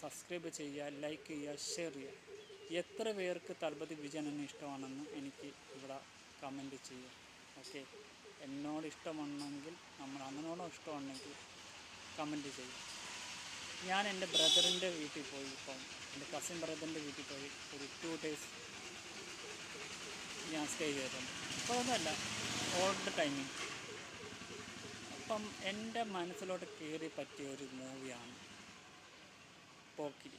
Subscribe ചെയ്യുക like ചെയ്യുക share ചെയ്യുക. എത്ര പേർക്ക് തലപതി വിജയൻ എന്നെ ഇഷ്ടമാണെന്ന് എനിക്ക് ഇവിടെ കമന്റ് ചെയ്യുക. ഓക്കെ എന്നോട് ഇഷ്ടമാണെങ്കിൽ നമ്മൾ അങ്ങനോടും ഇഷ്ടമാണെങ്കിൽ കമന്റ് ചെയ്യുക. ഞാൻ എന്റെ ബ്രദറിന്റെ വീട്ടിൽ പോയി ഇപ്പം എന്റെ കസിൻ ബ്രദറിന്റെ വീട്ടിൽ പോയി ഒരു ടു ഡേയ്സ് ഞാൻ സ്റ്റേ ചെയ്തിട്ടുണ്ട്. ഇപ്പോൾ ഒന്നുമല്ല ഓൾ ദ ടൈമിങ് അപ്പം എന്റെ മനസ്സിലോട്ട് കയറി പറ്റിയ ഒരു മൂവിയാണ് പോക്കിരി.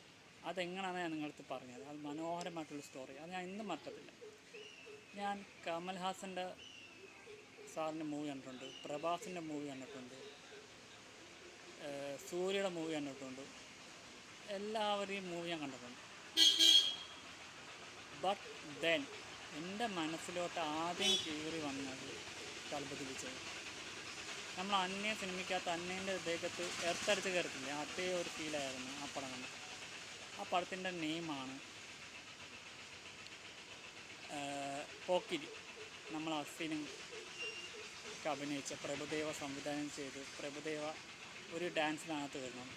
അതെങ്ങനെയാണ് ഞാൻ നിങ്ങളടുത്ത് പറഞ്ഞത്? അത് മനോഹരമായിട്ടുള്ള സ്റ്റോറി അത് ഞാൻ ഇന്നും മറക്കത്തില്ല. ഞാൻ കമൽഹാസന്റെ സാറിന്റെ മൂവി കണ്ടിട്ടുണ്ട്. പ്രഭാസിന്റെ മൂവി കണ്ടിട്ടുണ്ട്. സൂര്യയുടെ മൂവി കണ്ടിട്ടുണ്ട്. എല്ലാവരെയും മൂവി ഞാൻ കണ്ടിട്ടുണ്ട്. ബട്ട് ദെൻ എന്റെ മനസ്സിലോട്ട് ആദ്യം കയറി വന്നത് തലപതി വിജയ്. നമ്മൾ അന്യ സിനിമയ്ക്കകത്ത് അന്യന്റെ ദേഹത്ത് എർത്തടിച്ച് കയറത്തില്ലേ അതേ ഒരു ഫീലായിരുന്നു ആ പടം കൊണ്ട്. ആ പടത്തിന്റെ നെയിമാണ് പോക്കിരി. നമ്മൾ ഒക്കെ അഭിനയിച്ച പ്രഭുദേവ സംവിധാനം ചെയ്ത് പ്രഭുദേവ ഒരു ഡാൻസിനകത്ത് വരുന്നത്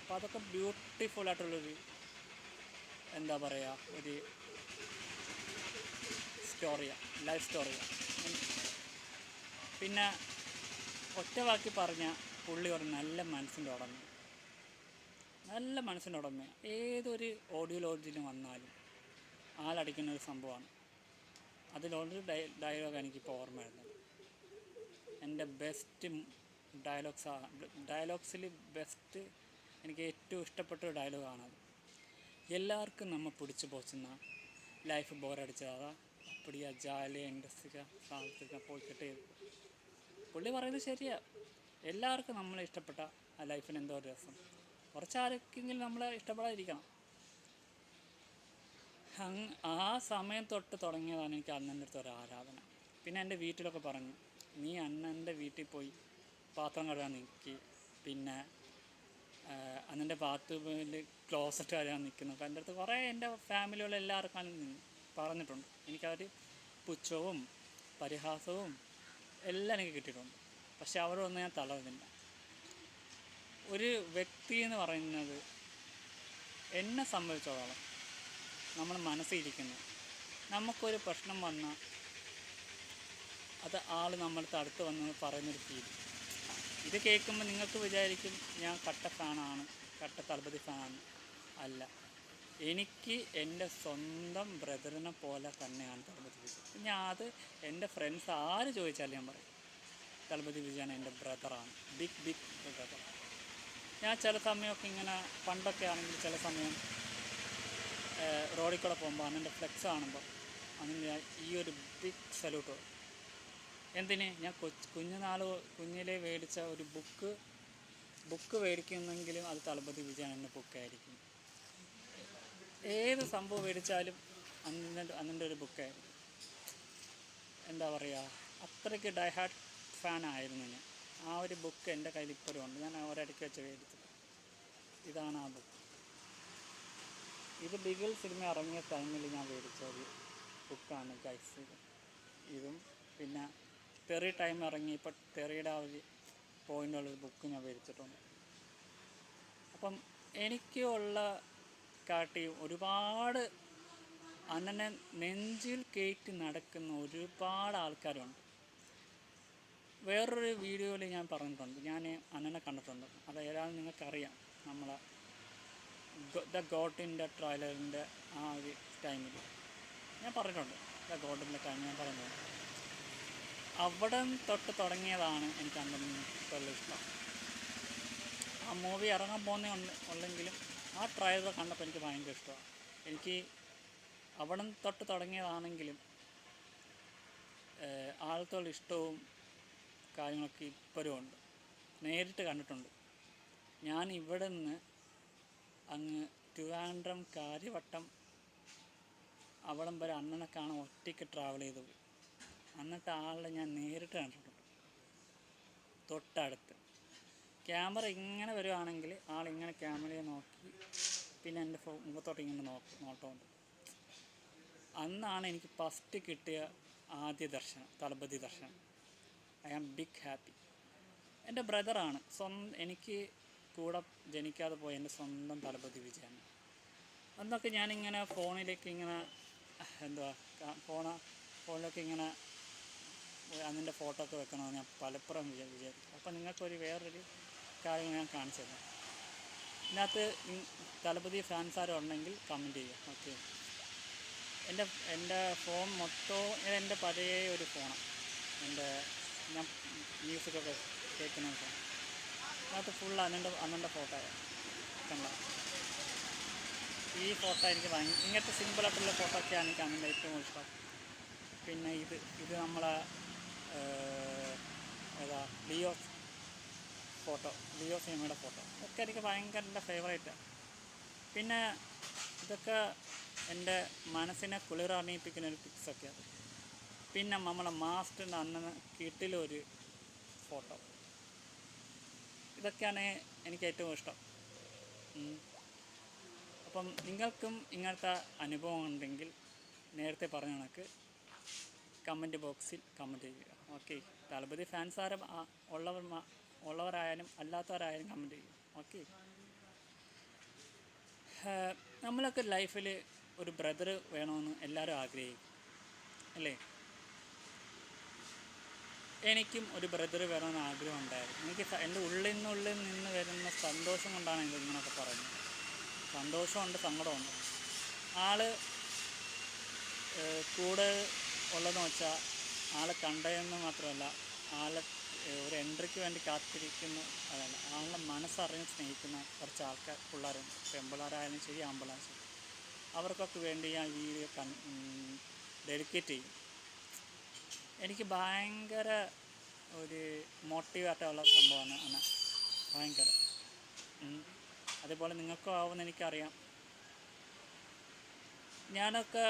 അപ്പോൾ അതൊക്കെ ബ്യൂട്ടിഫുൾ ആയിട്ടുള്ളൊരു എന്താ പറയുക ഒരു സ്റ്റോറിയാണ് ലൈഫ് സ്റ്റോറിയാണ് പിന്നെ ഒറ്റ വാക്കി പറഞ്ഞ പുള്ളി ഒരു നല്ല മനസ്സിന്റെ ഉടമ നല്ല മനസ്സിന്റെ ഉടമ ഏതൊരു ഓഡിയോ ലോഡ്ജിലും വന്നാലും ആളടിക്കുന്ന ഒരു സംഭവമാണ്. അതിലൊരു ഡയ ഡയലോഗ് എനിക്കിപ്പോൾ ഓർമ്മ വരുന്നത്. എന്റെ ബെസ്റ്റ് ഡയലോഗ്സ് ഡയലോഗ്സിൽ ബെസ്റ്റ് എനിക്ക് ഏറ്റവും ഇഷ്ടപ്പെട്ട ഒരു ഡയലോഗാണത് എല്ലാവർക്കും നമ്മൾ പിടിച്ചു പോച്ചുന്ന ലൈഫ് ബോറടിച്ചതാ അപ്പടിയാ ജാലി ഇൻഡസ്ട്രിക്ക സാമ്പത്തിക പോയിക്കട്ടെ. പുള്ളി പറയുന്നത് ശരിയാ. എല്ലാവർക്കും നമ്മളെ ഇഷ്ടപ്പെട്ട ആ ലൈഫിന് എന്തോ ഒരു രസം. കുറച്ചാർക്കെങ്കിലും നമ്മളെ ഇഷ്ടപ്പെടാതിരിക്കണം. അങ് ആ സമയം തൊട്ട് തുടങ്ങിയതാണ് എനിക്ക് അണ്ണന്റെ അടുത്ത് ഒരു ആരാധന. പിന്നെ എന്റെ വീട്ടിലൊക്കെ പറഞ്ഞു നീ അണ്ണന്റെ വീട്ടിൽ പോയി പാത്രം കഴുകാൻ നിൽക്കി പിന്നെ അന്നന്റെ ബാത്റൂമിൽ ക്ലോസറ്റ് കഴുകാൻ നിൽക്കുന്നു എന്റെ അടുത്ത് കുറേ എന്റെ ഫാമിലിയുള്ള എല്ലാവർക്കും പറഞ്ഞിട്ടുണ്ട്. എനിക്കവർ പുച്ഛവും പരിഹാസവും എല്ലാം എനിക്ക് കിട്ടിയിട്ടുണ്ട്. പക്ഷെ അവരൊന്നും ഞാൻ തളർന്നില്ല. ഒരു വ്യക്തി എന്ന് പറയുന്നത് എന്നെ സംബന്ധിച്ചോളം നമ്മൾ മനസ്സിരിക്കുന്നു നമുക്കൊരു പ്രശ്നം വന്നാൽ അത് ആൾ നമ്മളുടെ അടുത്ത് വന്ന് പറയുന്നൊരു ഫീൽ ഇത് കേൾക്കുമ്പോൾ നിങ്ങൾക്ക് വിചാരിക്കും ഞാൻ കട്ട ഫാനാണ് കട്ട തളപതി ഫാനാണ് അല്ല. എനിക്ക് എന്റെ സ്വന്തം ബ്രദറിനെ പോലെ തന്നെയാണ് തലപതി വിജയൻ. ഞാൻ അത് എന്റെ ഫ്രണ്ട്സ് ആര് ചോദിച്ചാലും ഞാൻ പറയും തലപതി വിജയൻ എന്റെ ബ്രദറാണ് ബിഗ് ബിഗ് ബ്രദർ ഞാൻ ചില സമയമൊക്കെ ഇങ്ങനെ പണ്ടൊക്കെ ആണെങ്കിൽ ചില സമയം റോഡിൽ കൂടെ പോകുമ്പോൾ അന്നെന്റെ ഫ്ലെക്സ് കാണുമ്പോൾ അന്ന് ഞാൻ ഈ ഒരു ബിഗ് സല്യൂട്ട് എന്തിന്? ഞാൻ കൊച്ച് കുഞ്ഞുനാൾ കുഞ്ഞിലെ മേടിച്ച ഒരു ബുക്ക് ബുക്ക് മേടിക്കുന്നെങ്കിലും അത് തലപതി വിജയൻ എന്ന ബുക്കായിരിക്കും ഏത് സംഭവം മേടിച്ചാലും അന്നിന്റെ അന്നിന്റെ ഒരു ബുക്കായിരുന്നു എന്താ പറയുക അത്രയ്ക്ക് ഫാൻ ആയിരുന്നു ഞാൻ. ആ ഒരു ബുക്ക് എന്റെ കയ്യിൽ ഇപ്പോഴും ഉണ്ട്. ഞാൻ ഒരിടയ്ക്ക് വെച്ച് മേടിച്ചത് ഇതാണ് ആ ബുക്ക് ഇത് ബിഗൽ സിനിമ ഇറങ്ങിയ ടൈമിൽ ഞാൻ മേടിച്ച ഒരു ബുക്കാണ് ഗൈസ് ഇതും. പിന്നെ തെറി ടൈം ഇറങ്ങി ഇപ്പോൾ തെറിയുടെ ആ ഒരു പോയിന്റുള്ളൊരു ബുക്ക് ഞാൻ മേടിച്ചിട്ടുണ്ട്. അപ്പം എനിക്കുള്ള കാട്ടി ഒരുപാട് അണ്ണനെ നെഞ്ചിൽ കയറ്റി നടക്കുന്ന ഒരുപാട് ആൾക്കാരുണ്ട്. വേറൊരു വീഡിയോയിൽ ഞാൻ പറഞ്ഞിട്ടുണ്ട്. ഞാൻ അണ്ണനെ കണ്ടിട്ടുണ്ട്. അത് ഏതാണെന്ന് നിങ്ങൾക്കറിയാം. നമ്മളെ ദ ഗോട്ടിന്റെ ട്രailer-ന്റെ ആ ഒരു ടൈമിൽ ഞാൻ പറഞ്ഞിട്ടുണ്ട്. ദ ഗോട്ടിന്റെ ടൈം ഞാൻ പറഞ്ഞിട്ടുണ്ട്. അവിടെ തൊട്ട് തുടങ്ങിയതാണ് എനിക്ക് അണ്ണനുള്ള ഇഷ്ടം. ആ മൂവി ഇറങ്ങാൻ പോകുന്നേ ഉള്ളെങ്കിലും ആ ട്രയൽ കണ്ടപ്പോൾ എനിക്ക് ഭയങ്കര ഇഷ്ടമാണ്. എനിക്ക് അവിടെ തൊട്ട് തുടങ്ങിയതാണെങ്കിലും ആൾക്കുള്ള ഇഷ്ടവും കാര്യങ്ങളൊക്കെ ഇപ്പോഴും ഉണ്ട്. നേരിട്ട് കണ്ടിട്ടുണ്ട്. ഞാൻ ഇവിടെ നിന്ന് അങ്ങ് ട്രിവാൻഡ്രം കാര്യവട്ടം അവിടം വരെ അണ്ണനെ കാണാൻ ഒറ്റയ്ക്ക് ട്രാവൽ ചെയ്തു പോയി എന്നിട്ട് ആളെ ഞാൻ നേരിട്ട് കണ്ടിട്ടുണ്ട്. തൊട്ടടുത്ത്. ക്യാമറ ഇങ്ങനെ വരുവാണെങ്കിൽ ഇങ്ങനെ ക്യാമറയെ നോക്കി പിന്നെ എന്റെ ഫോ മുഖത്തോട്ട് ഇങ്ങനെ നോക്കി നോട്ടമുണ്ട് അന്നാണ് എനിക്ക് ഫസ്റ്റ് കിട്ടിയ ആദ്യ ദർശനം തലപതി ദർശനം. ഐ ആം ബിഗ് ഹാപ്പി എന്റെ ബ്രദറാണ് സ്വന്തം എനിക്ക് കൂടെ ജനിക്കാതെ പോയ എന്റെ സ്വന്തം തലപതി വിജയൻ. അന്നൊക്കെ ഞാനിങ്ങനെ ഫോണിലേക്ക് ഇങ്ങനെ എന്തുവാ ഫോണ ഫോണിലൊക്കെ ഇങ്ങനെ അതിന്റെ ഫോട്ടോ ഒക്കെ വെക്കണമെന്ന് ഞാൻ പലപ്പോഴും വിചാരിച്ചു. അപ്പോൾ നിങ്ങൾക്കൊരു വേറൊരു കാര്യം ഞാൻ കാണിച്ചു തരാം ഇതിനകത്ത് തലപതി ഫാൻസ് ആരും ഉണ്ടെങ്കിൽ കമന്റ് ചെയ്യുക. ഓക്കെ എന്റെ എന്റെ ഫോൺ മൊത്തവും എന്റെ പഴയ ഒരു ഫോണാണ് എന്റെ ഞാൻ മ്യൂസിക്കൊക്കെ കേൾക്കുന്ന ഫോൺ അതിനകത്ത് ഫുൾ അണ്ണന്റെ അണ്ണന്റെ ഫോട്ടോയാണ് കണ്ട? ഈ ഫോട്ടോ എനിക്ക് ഭയങ്കര ഇങ്ങനത്തെ സിമ്പിളായിട്ടുള്ള ഫോട്ടോ ഒക്കെയാണ് എനിക്ക് അണ്ണന്റെ ഏറ്റവും ഇഷ്ടം. പിന്നെ ഇത് ഇത് നമ്മളെ ഏതാ ലിയോ ഫോട്ടോ ലിയോ സിനിമയുടെ ഫോട്ടോ. ഒക്കെ എനിക്ക് ഭയങ്കര എന്റെ ഫേവറേറ്റാണ് പിന്നെ ഇതൊക്കെ എന്റെ മനസ്സിനെ കുളിറണിയിപ്പിക്കുന്ന ഒരു പിക്സൊക്കെയാണ് പിന്നെ നമ്മളെ മാസ്റ്ററിന്റെ അന്നന്ന് കിട്ടിലൊരു ഫോട്ടോ ഇതൊക്കെയാണ് എനിക്ക് ഏറ്റവും ഇഷ്ടം. അപ്പം നിങ്ങൾക്കും ഇങ്ങനത്തെ അനുഭവം ഉണ്ടെങ്കിൽ നേരത്തെ പറഞ്ഞ കണക്ക് കമന്റ് ബോക്സിൽ കമന്റ് ചെയ്യുക. ഓക്കെ തളപതി ഫാൻസ് ആരും ഉള്ളവർ ഉള്ളവരായാലും അല്ലാത്തവരായാലും കമന്റ് ചെയ്യും. ഓക്കെ നമ്മളൊക്കെ ലൈഫിൽ ഒരു ബ്രദർ വേണമെന്ന് എല്ലാവരും ആഗ്രഹിക്കും. അല്ലേ? എനിക്കും ഒരു ബ്രദർ വേണമെന്ന് ആഗ്രഹം ഉണ്ടായിരുന്നു. എനിക്ക് എന്റെ ഉള്ളിൽ നിന്നുള്ളിൽ നിന്ന് വരുന്ന സന്തോഷം കൊണ്ടാണ് ഇത് ഇങ്ങനെയൊക്കെ പറയുന്നത്. സന്തോഷമുണ്ട് സങ്കടമുണ്ട്. ആൾ കൂടെ ഉള്ളതെന്ന് വെച്ചാൽ ആളെ കണ്ടതെന്ന് മാത്രമല്ല ആളെ ഒരു എൻട്രിക്ക് വേണ്ടി കാത്തിരിക്കുന്ന. അതല്ല ആളുടെ മനസ്സറിഞ്ഞ് സ്നേഹിക്കുന്ന കുറച്ച് ആൾക്കാർ പിള്ളേരുണ്ട്. പെമ്പിള്ളേരായാലും ശരി ആംബുലൻസ് അവർക്കൊക്കെ വേണ്ടി ഞാൻ വീഡിയോ കൺ ഡെഡിക്കേറ്റ് ചെയ്യും. എനിക്ക് ഭയങ്കര ഒരു മോട്ടീവായിട്ടുള്ള സംഭവമാണ് അന്ന. ഭയങ്കര. അതേപോലെ നിങ്ങൾക്കും ആവുമെന്ന് എനിക്കറിയാം. ഞാനൊക്കെ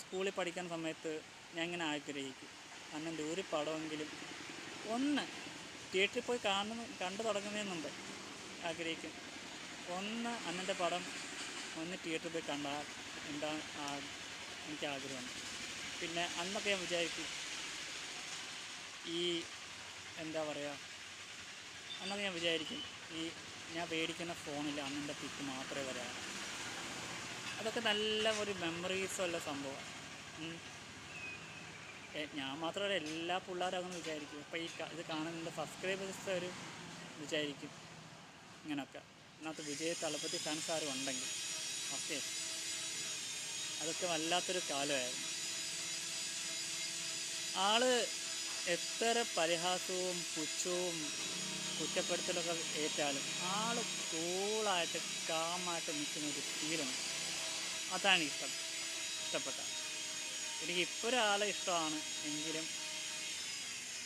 സ്കൂളിൽ പഠിക്കുന്ന സമയത്ത് ഞാൻ ഇങ്ങനെ ആഗ്രഹിക്കും. അന്നെന്റെ ഒരു പടമെങ്കിലും ഒന്ന് തിയേറ്ററിൽ പോയി കാണുന്ന കണ്ടു തുടങ്ങുന്നതിന് ആഗ്രഹിക്കും. ഒന്ന് അന്നന്റെ പടം ഒന്ന് തിയേറ്ററിൽ പോയി കണ്ടാൽ എന്താ എനിക്ക് ആഗ്രഹമുണ്ട് പിന്നെ അന്നൊക്കെ ഞാൻ വിചാരിക്കും ഈ എന്താ പറയുക അന്നൊക്കെ ഞാൻ വിചാരിക്കും ഈ ഞാൻ മേടിക്കുന്ന ഫോണിൽ അന്നന്റെ പിക്ക് മാത്രമേ വരാറുള്ളൂ. അതൊക്കെ നല്ല ഒരു മെമ്മറീസുള്ള സംഭവമാണ്. ഞാൻ മാത്രമല്ല എല്ലാ പിള്ളേരും അങ്ങനെ വിചാരിക്കും. അപ്പോൾ ഈ ഇത് കാണുന്ന സബ്സ്ക്രൈബേഴ്സ് ഒരു വിചാരിക്കും ഇങ്ങനെയൊക്കെ ഇതിനകത്ത് വിജയ തളപ്പത്തി ഫാൻസ് ആരും ഉണ്ടെങ്കിൽ. ഓക്കെ അതൊക്കെ വല്ലാത്തൊരു കാലമായിരുന്നു. ആൾ എത്ര പരിഹാസവും പുച്ഛവും കുറ്റപ്പെടുത്തലൊക്കെ ഏറ്റാലും ആൾ കൂളായിട്ട് കാമായിട്ട് നിൽക്കുന്ന ഒരു ഫീലുണ്ട് അതാണ് ഇഷ്ടം. ഇഷ്ടപ്പെട്ട. എനിക്ക് ഒരാളെ ഇഷ്ടമാണ് എങ്കിലും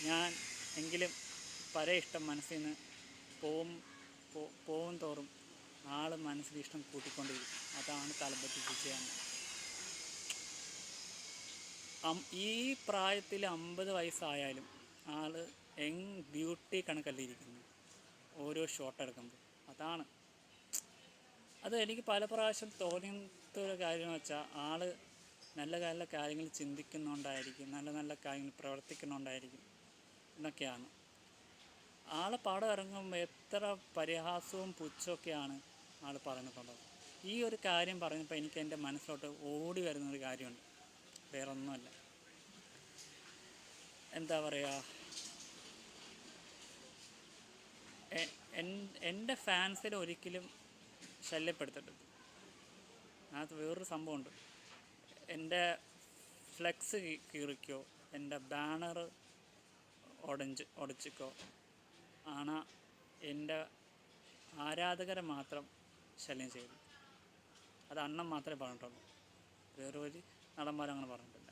ഞാൻ എങ്കിലും പല ഇഷ്ടം മനസ്സിൽ നിന്ന് പോവും പോവും തോറും ആൾ മനസ്സിൽ ഇഷ്ടം കൂട്ടിക്കൊണ്ടിരിക്കും. അതാണ് തലപ്പത്തി വിജയം ഈ പ്രായത്തിൽ അമ്പത് വയസ്സായാലും ആൾ യങ് ബ്യൂട്ടി കണക്കല്ല ഇരിക്കുന്നത് ഓരോ ഷോട്ട് എടുക്കുമ്പോൾ അതാണ്. അത് എനിക്ക് പല പ്രാവശ്യം തോന്നിയ ഒരു കാര്യം വെച്ചാൽ ആൾ നല്ല നല്ല കാര്യങ്ങൾ ചിന്തിക്കുന്നുണ്ടായിരിക്കും നല്ല നല്ല കാര്യങ്ങൾ പ്രവർത്തിക്കുന്നുണ്ടായിരിക്കും എന്നൊക്കെയാണ്. ആളെ പാടം ഇറങ്ങുമ്പോൾ എത്ര പരിഹാസവും പുച്ഛമൊക്കെയാണ് ആൾ പറഞ്ഞിട്ടുള്ളത്. ഈ ഒരു കാര്യം പറഞ്ഞപ്പോൾ എനിക്ക് എന്റെ മനസ്സിലോട്ട് ഓടി വരുന്നൊരു കാര്യമുണ്ട്. വേറെ ഒന്നുമല്ല എന്താ പറയുക എന്റെ ഫാൻസിനെ ഒരിക്കലും ശല്യപ്പെടുത്തരുത്. അതിനകത്ത് വേറൊരു സംഭവമുണ്ട്. എന്റെ ഫ്ലെക്സ് കീറിക്കോ എന്റെ ബാനർ ഒടഞ്ച് ഒടച്ചിക്കോ. ആണ് എന്റെ ആരാധകരെ മാത്രം ശല്യം ചെയ്തു അത് അണ്ണൻ മാത്രമേ പറഞ്ഞിട്ടുള്ളൂ. വേറെ ഒരു നടന്മാരും അങ്ങനെ പറഞ്ഞിട്ടില്ല.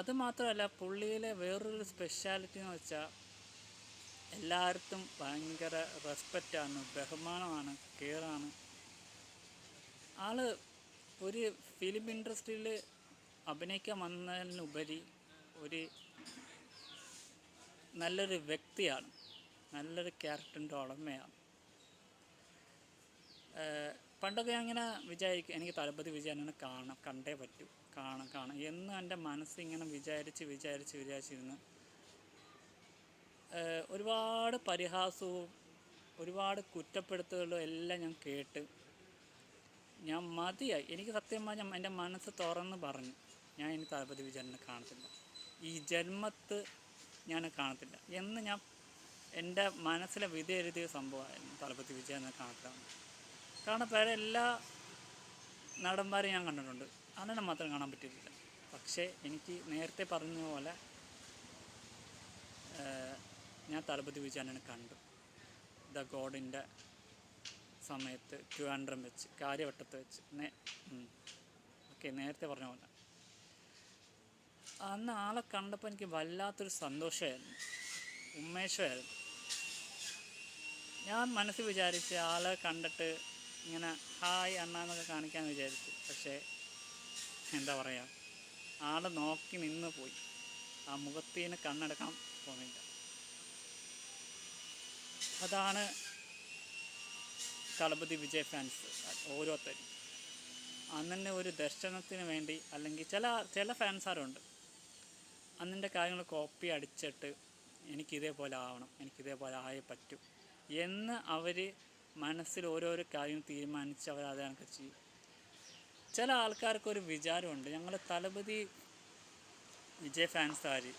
അത് മാത്രമല്ല പുള്ളിയിലെ വേറൊരു സ്പെഷ്യാലിറ്റി എന്ന് വെച്ചാൽ എല്ലായിടത്തും ഭയങ്കര റെസ്പെക്റ്റാണ് ബഹുമാനമാണ് കെയറാണ് ആൾ ഒരു ഫിലിം ഇൻഡസ്ട്രിയിൽ അഭിനയിക്കാൻ വന്നതിനുപരി ഒരു നല്ലൊരു വ്യക്തിയാണ് നല്ലൊരു ക്യാരക്ടറിന്റെ ഉടമയാണ്. പണ്ടൊക്കെ അങ്ങനെ വിചാരിക്കും എനിക്ക് തലപ്പതി വിജയനെ കാണാം കണ്ടേ പറ്റൂ കാണാം കാണാം എന്ന് എന്റെ മനസ്സിങ്ങനെ വിചാരിച്ച് വിചാരിച്ച് വിചാരിച്ചിരുന്ന്. ഒരുപാട് പരിഹാസവും ഒരുപാട് കുറ്റപ്പെടുത്തലുകളും എല്ലാം ഞാൻ കേട്ട് ഞാൻ മതിയായി. എനിക്ക് സത്യം പറഞ്ഞാൽ എന്റെ മനസ്സ് തുറന്ന് പറഞ്ഞു. ഞാൻ ഇനി തലപതി വിചാരനെ കാണത്തില്ല. ഈ ജന്മത്ത് ഞാൻ കാണത്തില്ല. എന്ന് ഞാൻ എന്റെ മനസ്സിലെ വിധി എഴുതിയ സംഭവമായിരുന്നു തലപതി വിജയനെ കാണത്തില്ല. കാരണം വേറെ എല്ലാ നടന്മാരെയും ഞാൻ കണ്ടിട്ടുണ്ട്. അങ്ങനെ മാത്രം കാണാൻ പറ്റിയിട്ടില്ല. പക്ഷേ എനിക്ക് നേരത്തെ പറഞ്ഞ പോലെ ഞാൻ തലപതി വിജയനെ കണ്ടു. ദ ഗോഡിന്റെ സമയത്ത് ട്രിവാൻഡ്രം വെച്ച് കാര്യവട്ടത്ത് വെച്ച് നേ ഓക്കെ നേരത്തെ പറഞ്ഞ പോലെ. അന്ന് ആളെ കണ്ടപ്പോൾ എനിക്ക് വല്ലാത്തൊരു സന്തോഷമായിരുന്നു. ഉന്മേഷമായിരുന്നു. ഞാൻ മനസ്സിൽ വിചാരിച്ച് ആളെ കണ്ടിട്ട് ഇങ്ങനെ ഹായ് അണ്ണാന്നൊക്കെ കാണിക്കാൻ വിചാരിച്ചു. പക്ഷേ എന്താ പറയുക ആളെ നോക്കി നിന്ന് പോയി. ആ മുഖത്തിന് കണ്ണെടുക്കാൻ തോന്നില്ല അതാണ് തളപതി വിജയ് ഫാൻസ് ഓരോരുത്തരും. അന്നെ ഒരു ദർശനത്തിന് വേണ്ടി അല്ലെങ്കിൽ ചില ചില ഫാൻസാരുണ്ട് അന്നിന്റെ കാര്യങ്ങൾ കോപ്പി അടിച്ചിട്ട് എനിക്കിതേപോലെ ആവണം എനിക്കിതേപോലെ ആയേ പറ്റൂ എന്ന് അവർ മനസ്സിൽ ഓരോരോ കാര്യം തീരുമാനിച്ച് അവർ അത് ചെയ്യും. ചില ആൾക്കാർക്കൊരു വിചാരമുണ്ട് ഞങ്ങൾ തലപതി വിജയ് ഫാൻസുകാർ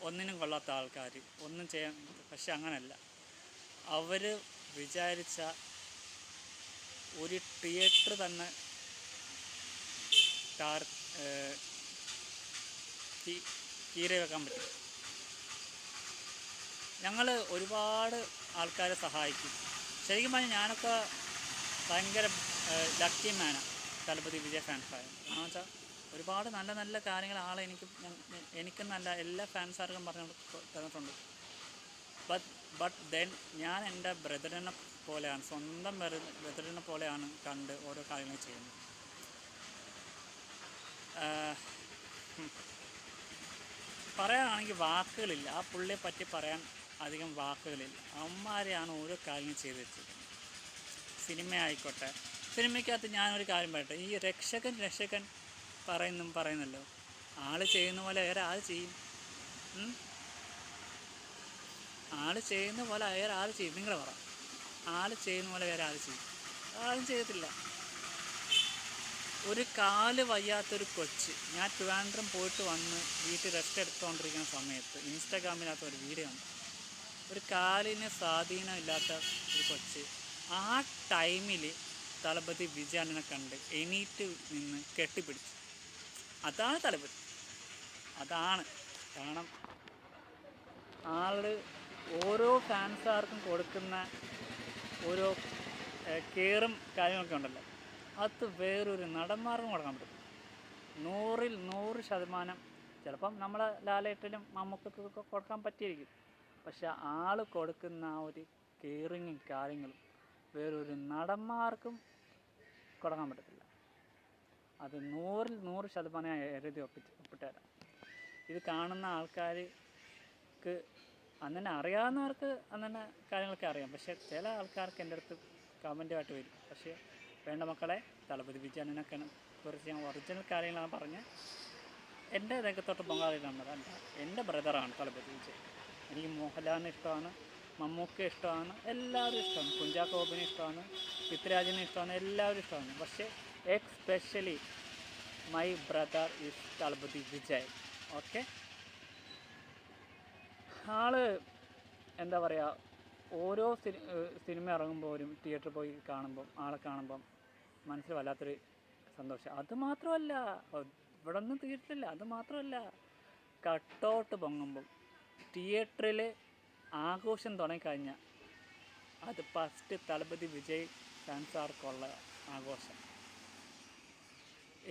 ഒന്നിനും കൊള്ളാത്ത ആൾക്കാർ ഒന്നും ചെയ്യാൻ പക്ഷെ അങ്ങനല്ല. അവർ വിചാരിച്ച ഒരു തിയേറ്റർ തന്നെ ടാർ കീര വെക്കാൻ പറ്റും. ഞങ്ങൾ ഒരുപാട് ആൾക്കാരെ സഹായിക്കും. ശരിക്കും പറഞ്ഞാൽ ഞാനൊക്കെ ഭയങ്കര ലക്കി മാനാണ് തലപതി വിജയ ഫാൻസായ കാരണം വെച്ചാൽ ഒരുപാട് നല്ല നല്ല കാര്യങ്ങൾ ആളെ എനിക്ക് എനിക്ക് നല്ല എല്ലാ ഫാൻസാർക്കും പറഞ്ഞു തന്നിട്ടുണ്ട്. ബട്ട് ബട്ട് ദെൻ ഞാൻ എന്റെ ബ്രദറിനെ പോലെയാണ്. സ്വന്തം ബ്രദറിനെ പോലെയാണ് കണ്ട് ഓരോ കാര്യങ്ങൾ ചെയ്യുന്നത്. പറയാനാണെങ്കിൽ വാക്കുകളില്ല. ആ പുള്ളിയെ പറ്റി പറയാൻ അധികം വാക്കുകളില്ല. അവന്മാരെയാണ് ഓരോ കാര്യങ്ങൾ ചെയ്തു വെച്ചിരിക്കുന്നത്. സിനിമ ആയിക്കോട്ടെ. സിനിമയ്ക്കകത്ത് ഞാനൊരു കാര്യം പറയട്ടെ. ഈ രക്ഷകൻ രക്ഷകൻ പറയുന്നും പറയുന്നല്ലോ. ആൾ ചെയ്യുന്ന പോലെ വേറെ ആൾ ചെയ്യും. ആൾ ചെയ്യുന്ന പോലെ വേറെ ആൾ ചെയ്യും. നിങ്ങൾ പറ. ആൾ ചെയ്യുന്ന പോലെ വേറെ ആൾ ചെയ്യും. ആരും ചെയ്യത്തില്ല. ഒരു കാൽ വയ്യാത്തൊരു കൊച്ച്. ഞാൻ ട്രിവാൻഡ്രം പോയിട്ട് വന്ന് വീട്ടിൽ റെസ്റ്റ് എടുത്തുകൊണ്ടിരിക്കുന്ന സമയത്ത് ഇൻസ്റ്റാഗ്രാമിനകത്ത് ഒരു വീഡിയോ ഉണ്ട് ഒരു കാലിന് സ്വാധീനമില്ലാത്ത ഒരു കൊച്ച്. ആ ടൈമിൽ തളപതി വിജയനെ കണ്ട് എണീറ്റ് നിന്ന് കെട്ടിപ്പിടിച്ചു. അതാണ് തളപതി. അതാണ്. കാരണം ആൾ ഓരോ ഫാൻസാർക്കും കൊടുക്കുന്ന ഓരോ കെയറും കാര്യങ്ങളൊക്കെ ഉണ്ടല്ലോ. അത് വേറൊരു നടന്മാർക്കും കൊടുക്കാൻ പറ്റും. നൂറിൽ നൂറ് ശതമാനം ചിലപ്പം നമ്മളെ ലാലേട്ടനും മമ്മക്കൊക്കെ കൊടുക്കാൻ പറ്റിയിരിക്കും. പക്ഷെ ആൾ കൊടുക്കുന്ന ആ ഒരു കെയറിങ്ങും കാര്യങ്ങളും വേറൊരു നടന്മാർക്കും കൊടുക്കാൻ പറ്റത്തില്ല. അത് നൂറിൽ നൂറ് ശതമാനം എഴുതി ഒപ്പിച്ച് ഒപ്പിട്ടുതരാം ഇത് കാണുന്ന ആൾക്കാർക്ക് അന്നെ അറിയാവുന്നവർക്ക് അന്നെ കാര്യങ്ങളൊക്കെ അറിയാം. പക്ഷേ ചില ആൾക്കാർക്ക് എന്റെ അടുത്ത് കമന്റുമായിട്ട് വരും. പക്ഷേ വേണ്ട മക്കളെ തലപതി വിജയനൊക്കെ കുറിച്ച് ഞാൻ ഒറിജിനൽ കാര്യങ്ങളാണ് പറഞ്ഞ് എന്റെ രംഗത്തോട്ട് അല്ല എന്റെ ബ്രദറാണ് തലപതി വിജയൻ എനിക്ക് മോഹൻലാലിന് ഇഷ്ടമാണ് മമ്മൂക്ക ഇഷ്ടമാണ് എല്ലാവരും ഇഷ്ടമാണ്. കുഞ്ചാക്കോബിനെ ഇഷ്ടമാണ് പൃഥ്വിരാജിനെ ഇഷ്ടമാണ് എല്ലാവരും ഇഷ്ടമാണ്. പക്ഷേ especially my brother is Thalapathy Vijay. Okay ആൾ എന്താ പറയുക ഓരോ സിനി സിനിമ ഇറങ്ങുമ്പോഴും തിയേറ്ററിൽ പോയി കാണുമ്പം ആളെ കാണുമ്പം മനസ്സിൽ വല്ലാത്തൊരു സന്തോഷം. അത് മാത്രമല്ല ഇവിടെ ഒന്നും തീർത്തില്ല അത് മാത്രമല്ല കട്ടൗട്ട് പൊങ്ങുമ്പം തിയേറ്ററിൽ ആഘോഷം തുടങ്ങിക്കഴിഞ്ഞാൽ അത് ഫസ്റ്റ് തളപതി വിജയ് ഫാൻസാർക്കുള്ള ആഘോഷം.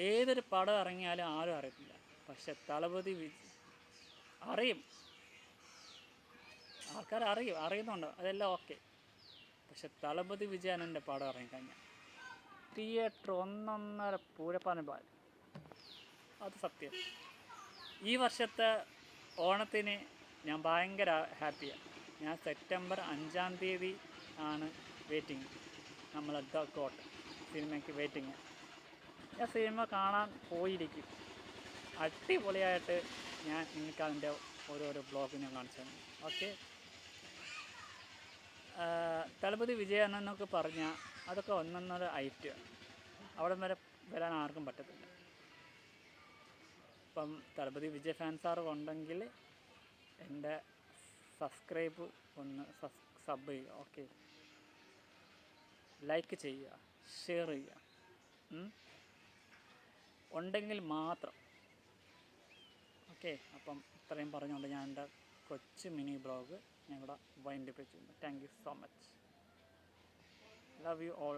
ഏതൊരു പടം ഇറങ്ങിയാലും ആരും അറിയത്തില്ല. പക്ഷെ തളപതി വിജയ് അറിയും. ആൾക്കാർ അറിയും അറിയുന്നുണ്ട്. അതെല്ലാം ഓക്കെ. പക്ഷെ തളപതി വിജയനന്റെ പടം ഇറങ്ങിക്കഴിഞ്ഞാൽ തിയേറ്റർ ഒന്നൊന്നര പൂരപ്പാനം പാൽ. അത് സത്യം. ഈ വർഷത്തെ ഓണത്തിന് ഞാൻ ഭയങ്കര ഹാപ്പിയാണ് ഞാൻ സെപ്റ്റംബർ അഞ്ചാം തീയതി ആണ് വെയിറ്റിംഗ് നമ്മൾ ദ കോട്ട് സിനിമയ്ക്ക് വെയിറ്റിംഗ് ഞാൻ സിനിമ കാണാൻ പോയിരിക്കും. അടിപൊളിയായിട്ട് ഞാൻ നിങ്ങൾക്ക് അതിന്റെ ഓരോരോ ബ്ലോഗ് ഞാൻ കാണിച്ചു തന്നു ഓക്കെ? തളപതി വിജയൻ പറഞ്ഞാൽ അതൊക്കെ ഒന്നൊന്നര ഐറ്റ് അവിടം വരെ വരാൻ ആർക്കും പറ്റത്തില്ല. ഇപ്പം തളപതി വിജയ ഫാൻസ് ആർ ഉണ്ടെങ്കിൽ എന്റെ സബ്സ്ക്രൈബ് ഒന്ന് സബ് ചെയ്യുക ഓക്കെ ലൈക്ക് ചെയ്യുക ഷെയർ ചെയ്യുക ഉണ്ടെങ്കിൽ മാത്രം ഓക്കെ അപ്പം ഇത്രയും പറഞ്ഞുകൊണ്ട് ഞാൻ എന്റെ കൊച്ചു മിനി ബ്ലോഗ് ഞാൻ ഇവിടെ വൈൻഡപ്പ് ചെയ്യുന്നു. Thank you so much love you all